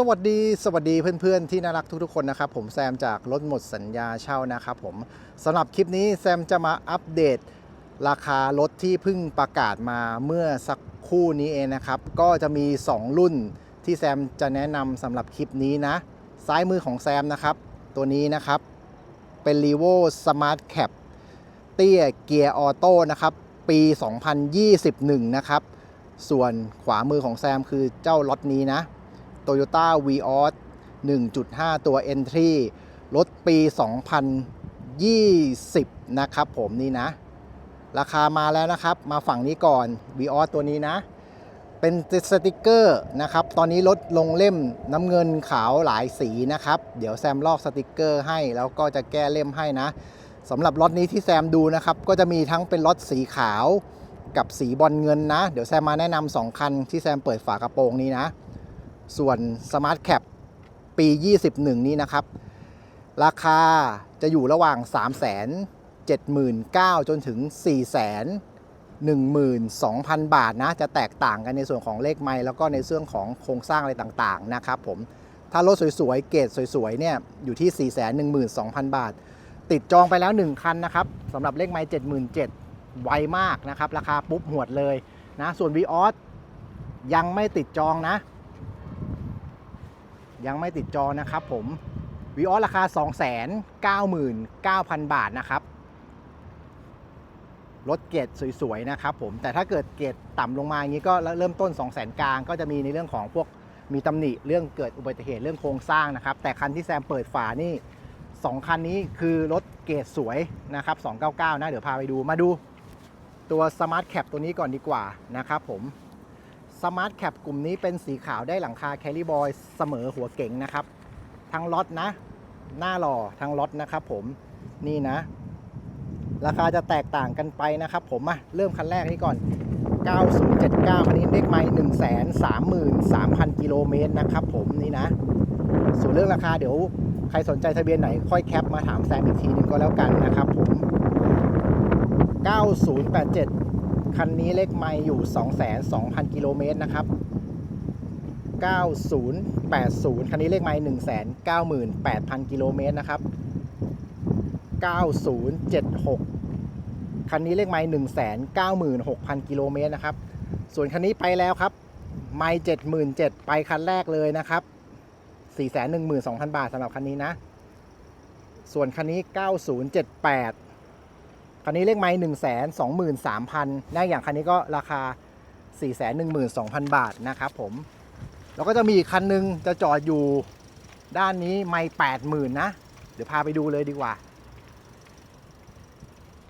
สวัสดีสวัสดีเพื่อนๆที่น่ารักทุกๆคนนะครับผมแซมจากรถหมดสัญญาเช่านะครับผมสำหรับคลิปนี้แซมจะมาอัปเดตราคารถที่เพิ่งประกาศมาเมื่อสักครู่นี้เองนะครับ ก็จะมี 2 รุ่นที่แซมจะแนะนำสำหรับคลิปนี้นะ ซ้ายมือของแซมนะครับ ตัวนี้นะครับเป็น r e v o Smart Cap เตี้ยเกียร์ออโต้นะครับ ปี 2021 นะครับ ส่วนขวามือของแซมคือเจ้าล็อตนี้นะ Toyota Vios 1.5 ตัว Entry รถปี 2020 นะครับผมนี่นะ ราคามาแล้วนะครับ มาฝั่งนี้ก่อน Vios ตัวนี้นะ เป็นสติกเกอร์นะครับ ตอนนี้ลดลงเล่มน้ำเงินขาวหลายสีนะครับ เดี๋ยวแซมลอกสติกเกอร์ให้ แล้วก็จะแก้เล่มให้นะสำหรับล็อตนี้ที่แซมดูนะครับ ก็จะมีทั้งเป็นล็อตสีขาวกับสีบอลเงินนะ เดี๋ยวแซมมาแนะนำสองคันที่แซมเปิดฝากระโปรงนี้นะ ส่วน Smart Cap ปี 21 นี้นะครับ ราคาจะอยู่ระหว่าง 3 7 9 0 0 0จนถึง 4 12,000 บาทนะ จะแตกต่างกันในส่วนของเลขไมล์แล้วก็ในเรื่องของโครงสร้างอะไรต่างๆนะครับผม ถ้ารถสวยๆ เกรดสวยๆ เนี่ยอยู่ที่ 412,000 บาท ติดจองไปแล้ว 1 คันนะครับสำหรับเลขไมล์77,000 ไวมากนะครับ ราคาปุ๊บหวดเลยนะ ส่วน v ีออสยังไม่ติดจองนะ ยังไม่ติดจอนะครับผม v ีออสราคา 299,000 บาทนะครับรถเกรดสวยๆนะครับผมแต่ถ้าเกิดเกรดต่ำลงมาอย่างนี้ก็เริ่มต้น 2 0 0 0 0 0กลางก็จะมีในเรื่องของพวกมีตำหนิเรื่องเกิดอุบัติเหตุเรื่องโครงสร้างนะครับ แต่คันที่แซมเปิดฝานี่ 2 คันนี้คือรถเกรดสวยนะครับ 299 นะ เดี๋ยวพาไปดูมาดูตัว Smart Cap ตัวนี้ก่อนดีกว่านะครับผม Smart Cap กลุ่มนี้เป็นสีขาวได้หลังคา Carry Boy เสมอหัวเก๋งนะครับ ทั้งล็อตนะ หน้าหล่อทั้งล็อตนะครับผมนี่นะ ราคาจะแตกต่างกันไปนะครับ ผมมาเริ่มคันแรกนี้ก่อน 9079 คันนี้เลขไมล์133,000 กิโลเมตรนะครับผมนี่นะ ส่วนเรื่องราคาเดี๋ยวใครสนใจทะเบียนไหนค่อยแคปมาถามแซมอีกทีนึงก็แล้วกันนะครับผม9087 คันนี้เลขไมล์อยู่ 22,000 กิโลเมตรนะครับ 9080 คันนี้เลขไมล์198,000 กิโลเมตรนะครับ 9076 คันนี้เลขไมล์196,000 กิโลเมตรนะครับ ส่วนคันนี้ไปแล้วครับ ไมล์77,000 ไปคันแรกเลยนะครับ 412,000 บาทสำหรับคันนี้นะ ส่วนคันนี้ 9078 คันนี้เลขไมล์123,000ได้อย่างคันนี้ก็ราคา412,000บาทนะครับผม แล้วก็จะมีอีกคันหนึงจะจอดอยู่ด้านนี้ไมล์80,000นนะ เดี๋ยวพาไปดูเลยดีกว่า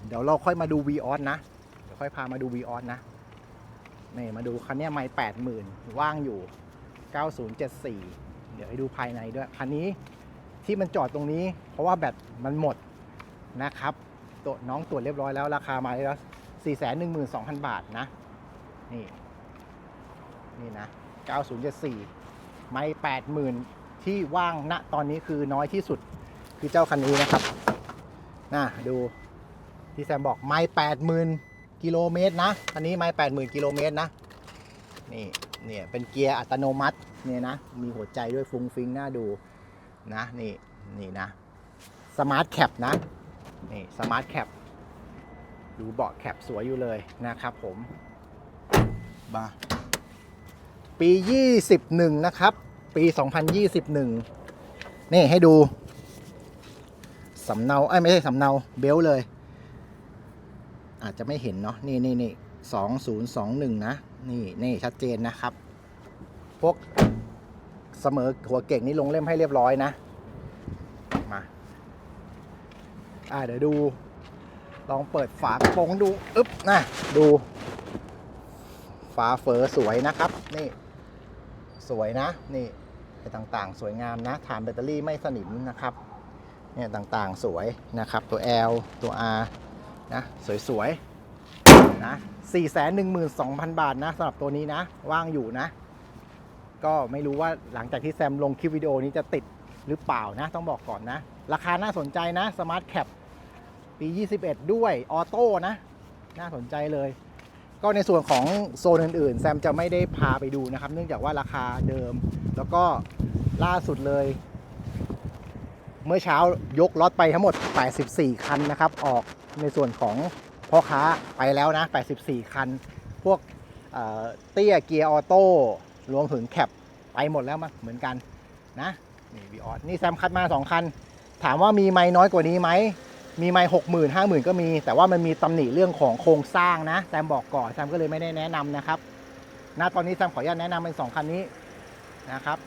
เดี๋ยวเราค่อยมาดู v ีออสนะ เดี๋ยวค่อยพามาดู v ีออสนะนี่มาดูคันนี้ไม่แปดหมื่นว่างอยู่9074เดี๋ยวให้ดูภายในด้วย คันนี้ที่มันจอดตรงนี้ เพราะว่าแบตมันหมดนะครับ ตัวน้องตรวจเรียบร้อยแล้ว ราคามาแล้ว412,000บาทนะ นี่ นี่นะ9074ไม่80,000ที่ว่างณตอนนี้คือน้อยที่สุดคือเจ้าคันนี้นะครับน่ะดูที่แซมบอกไม้แปดหมื่นกิโลเมตรนะอันนี้ไม้แปดหมื่นกิโลเมตรนะนี่เนี่ยเป็นเกียร์อัตโนมัติเนี่ยนะมีหัวใจด้วยฟุ้งฟิงน่าดูนะนี่นี่นะสมาร์ทแคปนะ นี่สมาร์ทแคปดูเบาะแคปสวยอยู่เลยนะครับผมมาปี 21 นะครับ ปี 2021 นี่ให้ดู สำเนาเอ้ยไม่ใช่สำเนาเบลต์เลย อาจจะไม่เห็นเนาะนี่นี่นี่สองศูนย์สองหนึ่งนะ นี่นี่ชัดเจนนะครับ พวกเสมอหัวเก่งนี่ลงเล่มให้เรียบร้อยนะ มา อ่าเดี๋ยวดู ลองเปิดฝากระโปรงดูอึ๊บนะดู ฝาเฟอสวยนะครับ นี่ สวยนะ นี่ไอต่างๆ สวยงามนะฐานแบตเตอรี่ไม่สนิมนะครับ เนี่ยต่างๆสวยนะครับ ตัว L ตัว R นะ สวยๆนะ412,000 บาทนะสำหรับตัวนี้นะ ว่างอยู่นะ ก็ไม่รู้ว่าหลังจากที่แซมลงคลิปวิดีโอนี้จะติดหรือเปล่านะ ต้องบอกก่อนนะ ราคาน่าสนใจนะ Smart Cap ปี ปี 21 ด้วยออโต้นะ น่าสนใจเลย ก็ในส่วนของโซนอื่นๆ แซมจะไม่ได้พาไปดูนะครับ เนื่องจากว่าราคาเดิม แล้วก็ล่าสุดเลย เมื่อเช้ายกล็อตไปทั้งหมด 84 คันนะครับ ออกในส่วนของพ่อค้าไปแล้วนะ 84 คัน พวกเอ่อเตี้ยเกียร์ออโต้รวมถึงแคปไปหมดแล้วมั้งเหมือนกันนะนี่วีออสนี่แซมคัดมา 2 คัน ถามว่ามีไม้น้อยกว่านี้ไหม มีไม้หกหมื่นห้าหมื่นก็มี แต่ว่ามันมีตำหนิเรื่องของโครงสร้างนะแซมบอกก่อนแซมก็เลยไม่ได้แนะนำนะครับณตอนนี้แซมขออนุญาตแนะนำเป็นสองคันนี้นะครับ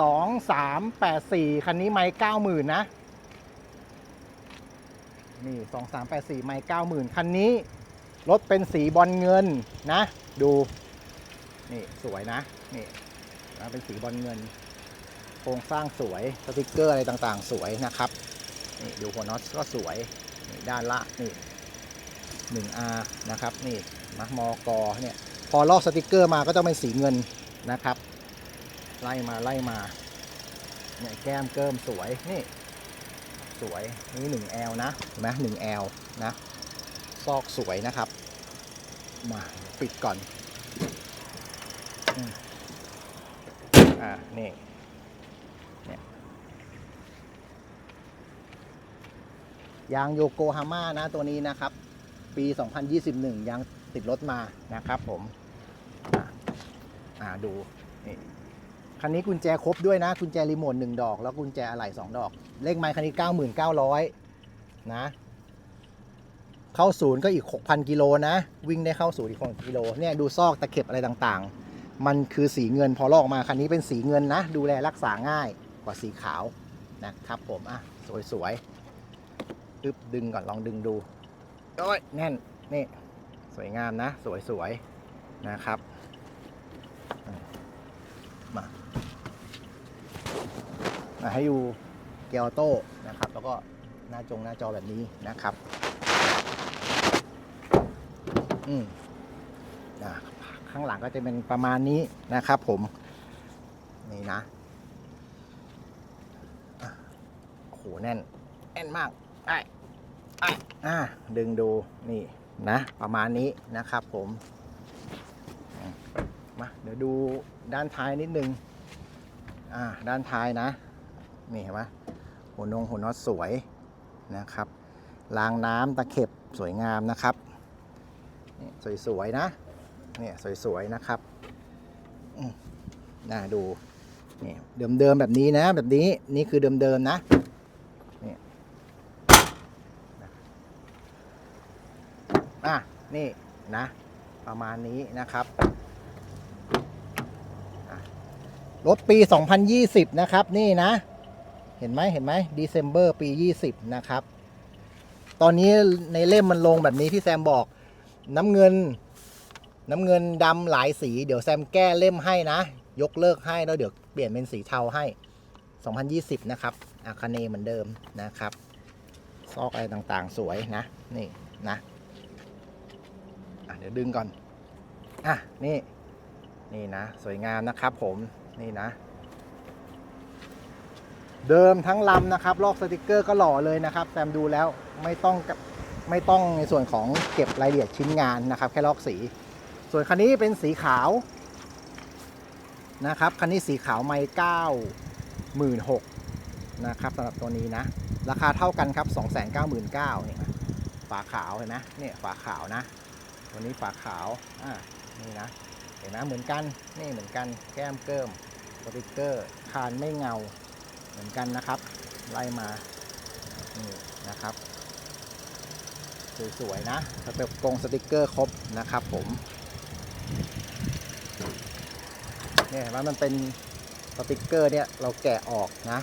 สองสามแปดสี่คันนี้ไม้เก้าหมื่นนะนี่สองสามแปดสี่ไม้เก้าหมื่นคันนี้รถเป็นสีบอลเงินนะ ดู นี่สวยนะนี่นะเป็นสีบอลเงิน โครงสร้างสวยสติกเกอร์อะไรต่างๆ สวยนะครับ นี่ดูหัวน็อตก็สวยนี่ด้านละนี่ 1R นะครับนี่นะมอกอเนี่ยพอลอกสติกเกอร์มาก็ต้องเป็นสีเงินนะครับ ไล่มาไล่มาเนี่ยแก้มเกิมสวยนี่สวยนี่ 1L นะเห็นไหม 1L นะซอกสวยนะครับ มาปิดก่อนอ่านี่ ยางโยโกฮาม่านะตัวนี้นะครับ ปี 2021 ยางติดรถมานะครับผมอ่าดูนี่คันนี้กุญแจครบด้วยนะกุญแจรีโมทหนึ่งดอก แล้วกุญแจอะไหล่สองดอก เลขไม้คันนี้ 99,000 นะ เข้าศูนย์ก็อีก 6,000 กิโลนะ วิ่งได้เข้าศูนย์อีก6กิโลเนี่ยดูซอกตะเข็บอะไรต่างๆ มันคือสีเงินพอลอกมาคันนี้เป็นสีเงินนะ ดูแลรักษาง่ายกว่าสีขาวนะครับผมอะสวยๆ ปึ๊บดึงก่อนลองดึงดูโอ้ยแน่นนี่สวยงามนะ สวยๆนะครับมามาให้ดูเกียร์ออโต้นะครับ แล้วก็หน้าจงหน้าจอแบบนี้นะครับอืมอะข้างหลังก็จะเป็นประมาณนี้นะครับผม นี่นะโอ้โหแน่น แน่นมาก อ้ไอ้อ่าดึงดูนี่นะ ประมาณนี้นะครับผม มาเดี๋ยวดูด้านท้ายนิดนึง อ่า ด้านท้ายนะ นี่เห็นไหมหัวนงหัวน็อตสวยนะครับรางน้ำตะเข็บสวยงามนะครับนี่สวยๆนะเนี่ยสวยๆนะครับน่าดูนี่เดิมๆแบบนี้นะ แบบนี้นี่คือเดิมๆนะ อะ นี่นะ ประมาณนี้นะครับรถปี 2020 นะครับ นี่นะ เห็นไหมเห็นไหม December ปี 20 นะครับ ตอนนี้ในเล่มมันลงแบบนี้ที่แซมบอก น้ำเงิน น้ำเงินดำหลายสี เดี๋ยวแซมแก้เล่มให้นะ ยกเลิกให้แล้วเดี๋ยวเปลี่ยนเป็นสีเทาให้ 2020 นะครับอาคาเนเหมือนเดิมนะครับ ซอกอะไรต่างๆ สวยนะ นี่นะ เดี๋ยวดึงก่อน อะ นี่ นี่นะ สวยงามนะครับผม นี่นะ เดิมทั้งลำนะครับ ลอกสติกเกอร์ก็หล่อเลยนะครับ แซมดูแล้วไม่ต้องกับไม่ต้องในส่วนของเก็บรายละเอียดชิ้นงานนะครับ แค่ลอกสี ส่วนคันนี้เป็นสีขาวนะครับ คันนี้สีขาวไม่เก้าหมื่นหกนะครับสำหรับตัวนี้นะ ราคาเท่ากันครับ 2 9 9 0 0 0เนี่ยนะฝาขาวเห็นไหมเนี่ยฝาขาวนะ วันนี้ฝากขาว อ่า นี่นะ เห็นไหมเหมือนกัน นี่เหมือนกัน แก้มเกิมสติกเกอร์ คานไม่เงา เหมือนกันนะครับ ไล่มา นี่นะครับ สวยๆนะสเต็ปกงสติกเกอร์ครบนะครับผม เนี่ยเห็นไหมมันเป็นสติกเกอร์เนี่ยเราแกะออกนะ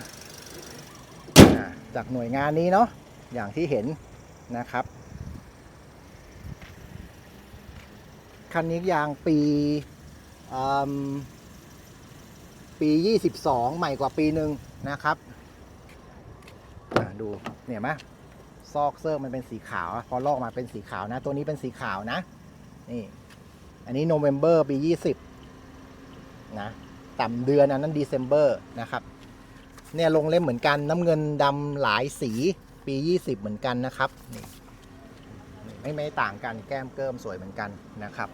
จากหน่วยงานนี้เนาะ อย่างที่เห็นนะครับ คันนี้ยางปีปี 22 ใหม่กว่าปีหนึ่งนะครับดูเนี่ยไหมซอกเซอร์มันเป็นสีขาว พอลอกมาเป็นสีขาวนะ ตัวนี้เป็นสีขาวนะ นี่ อันนี้โนเวม ber ปี 20 นะ ต่ำเดือนอันนั้น December นะครับ เนี่ยลงเล่มเหมือนกันน้ำเงินดำหลายสีปี 20 เหมือนกันนะครับ นี่ไม่ไม่ต่างกันแก้มเกิมสวยเหมือนกันนะครับ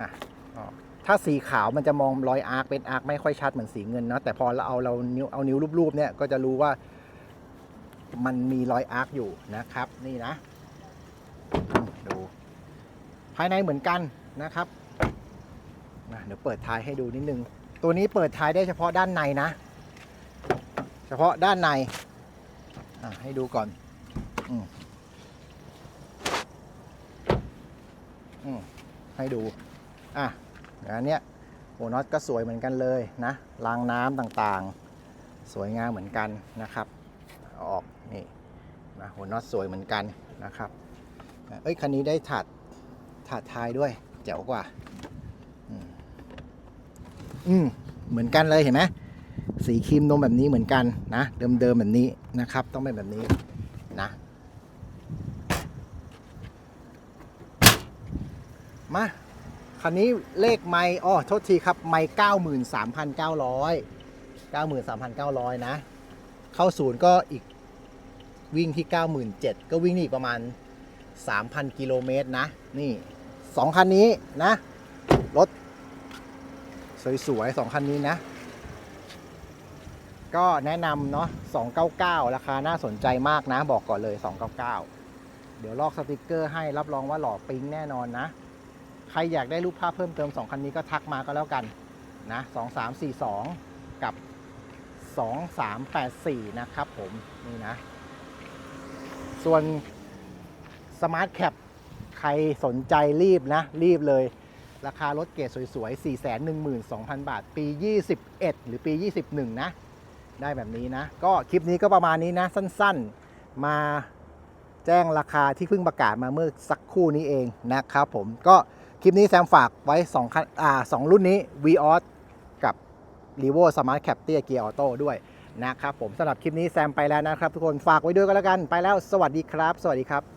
อะถ้าสีขาวมันจะมองรอยอาร์คเป็นอาร์คไม่ค่อยชัดเหมือนสีเงินนะแต่พอเราเอาเรานิ้วเอานิ้วรูปๆเนี่ยก็จะรู้ว่ามันมีรอยอาร์คอยู่นะครับ นี่นะ ดู ภายในเหมือนกันนะครับนะเดี๋ยวเปิดท้ายให้ดูนิดนึง ตัวนี้เปิดท้ายได้เฉพาะด้านในนะ เฉพาะด้านในให้ดูก่อนออให้ดู อะอันเนี้ยหัวน็อตก็สวยเหมือนกันเลยนะรางน้ำต่างๆ สวยงามเหมือนกันนะครับออกนี่นะหัวน็อตสวยเหมือนกันนะครับเอ้ยคันนี้ได้ถาดถาดท้ายด้วยแจ๋วกว่าอืมอืมเหมือนกันเลยเห็นไหมสีครีมนมแบบนี้เหมือนกันนะ เดิมๆแบบนี้นะครับ ต้องเป็นแบบนี้นะมา คันนี้เลขไม่อ้อโทษทีครับไม่เก้าหมื่นสามพันเก้าร้อยเก้าหมื่นสามพันเก้าร้อยนะ เข้าศูนย์ก็อีกวิ่งที่เก้าหมื่นเจ็ดก็วิ่งนี่อีกประมาณสามพันกิโลเมตรนะ นี่สองคันนี้นะ รถ สวยๆสองคันนี้นะ ก็แนะนำเนาะ299ราคาน่าสนใจมากนะ บอกก่อนเลย299เดี๋ยวลอกสติกเกอร์ให้รับรองว่าหล่อปิ๊งแน่นอนนะ รอยากได้รูปภาพเพิ่มเติม 2 คันนี้ก็ทักมาก็แล้วกันนะ2342กับ 2384 นะครับผม นี่นะ ส่วน Smart Cap ใครสนใจรีบนะ รีบเลย ราคารถเกรดสวยๆ 412,000 บาท ปี 21 หรือปี 21 นะ ได้แบบนี้นะ ก็คลิปนี้ก็ประมาณนี้นะ สั้นๆ มาแจ้งราคาที่เพิ่งประกาศมาเมื่อสักครู่นี้เองนะครับผมก็ คลิปนี้แซมฝากไว้2คันอ่าสองรุ่นนี้ v ีออกับ r e v o Smart Cap เตี้ยเกียร์ออโต้ด้วยนะครับผมสำหรับคลิปนี้แซมไปแล้วนะครับ ทุกคนฝากไว้ด้วยก็แล้วกันไปแล้ว สวัสดีครับ สวัสดีครับ